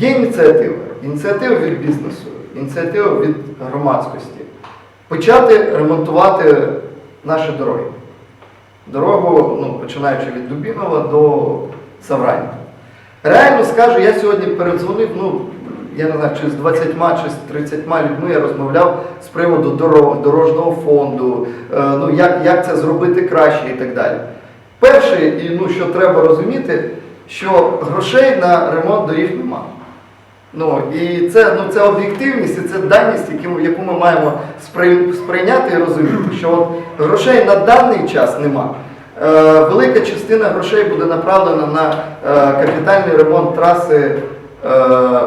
є ініціатива. Ініціатива від бізнесу, ініціатива від громадськості. Почати ремонтувати наші дороги. Дорогу, ну, починаючи від Дубінова до Саврані. Реально скажу, я сьогодні передзвонив, ну, я не знаю, чи з 20 чи з 30 людьми я розмовляв з приводу дорог, дорожнього фонду, е, ну, як, як це зробити краще і так далі. Перше, і ну, що треба розуміти, що грошей на ремонт доріг немає. Ну, і це, ну, це об'єктивність, і це даність, яку, яку ми маємо сприйняти і розуміти, що от грошей на даний час нема. Е, велика частина грошей буде направлена на е, капітальний ремонт траси е,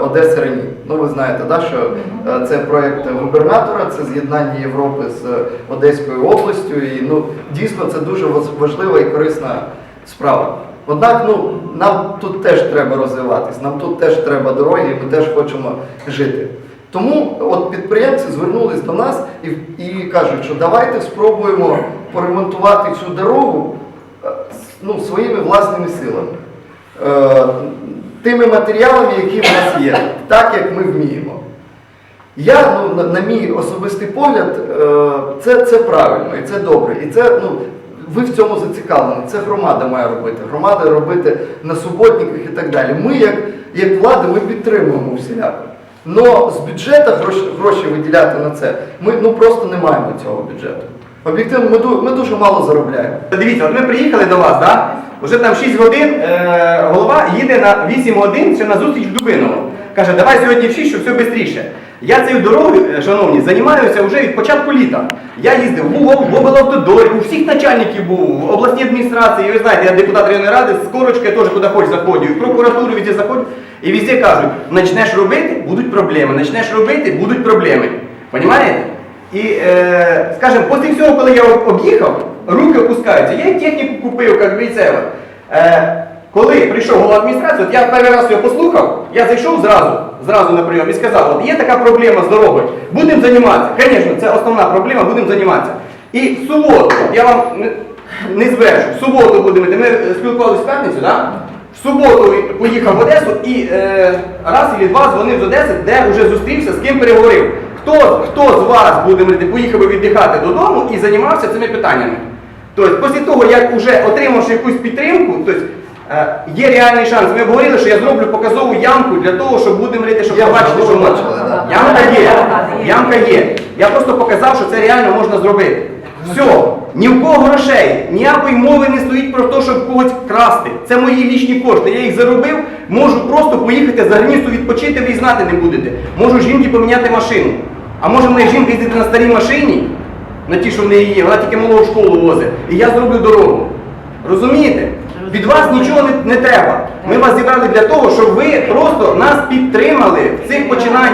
Одеса Рені. Ну, ви знаєте, да, що е, це проєкт губернатора, це з'єднання Європи з Одеською областю. І ну, дійсно це дуже важлива і корисна справа. Однак ну, нам тут теж треба розвиватись, нам тут теж треба дороги, і ми теж хочемо жити. Тому от підприємці звернулись до нас і, і кажуть, що давайте спробуємо поремонтувати цю дорогу е, ну, своїми власними силами. Е, тими матеріалами, які в нас є, так як ми вміємо. Я, ну, на, на мій особистий погляд, е, це, це правильно і це добре. І це, ну, ви в цьому зацікавлені. Це громада має робити. Громада робити на суботниках і так далі. Ми, як, як влада, ми підтримуємо всіляко. Но з бюджету гроші, гроші виділяти на це, ми ну, просто не маємо цього бюджету. Об'єктивно, ми, ми дуже мало заробляємо. Дивіться, от ми приїхали до вас, да? Уже там 6 годин е, голова їде на 8 годин ще на зустріч Дубиново. Каже, давай сьогодні в 6, щоб все швидше. Я цією дорогою, е, шановні, займаюся вже від початку літа. Я їздив в УОВ, в облавтодорі, у всіх начальників був, в обласній адміністрації, ви знаєте, я депутат районної ради, з корочки теж куди хоч заходжу, в прокуратуру везде заходжу. І везде кажуть, почнеш робити, будуть проблеми, почнеш робити, будуть проблеми. Понімаєте? І, е, скажімо, після всього, коли я об'їхав, руки опускаються. Я техніку купив, як бійцева. Е, коли прийшов голова адміністрації, от я перший раз його послухав, я зайшов зразу, зразу на прийом і сказав, от є така проблема з дорогою, будемо займатися. Звісно, це основна проблема, будемо займатися. І в суботу, я вам не, звершу, в суботу будемо, ми е, спілкувалися в п'ятницю, да? в суботу поїхав в Одесу і е, раз і два дзвонив з Одеси, де вже зустрівся, з ким переговорив. Хто, хто з вас буде говорити, поїхав би віддихати додому і займався цими питаннями? Тобто, після того, як вже отримавши якусь підтримку, тобто, е, є реальний шанс. Ми говорили, що я зроблю показову ямку для того, щоб будемо говорити, щоб побачити, що можна. Ямка є. Ямка є. Я просто показав, що це реально можна зробити. Все, ні в кого грошей, ніякої мови не стоїть про те, щоб когось красти. Це мої лічні кошти. Я їх заробив, можу просто поїхати за границю відпочити, ви і знати не будете. Можу жінки поміняти машину. А може в неї жінка їздити на старій машині, на ті, що в неї є, вона тільки малого в школу возить. І я зроблю дорогу. Розумієте? Від вас нічого не, не треба. Ми вас зібрали для того, щоб ви просто нас підтримали в цих починаннях.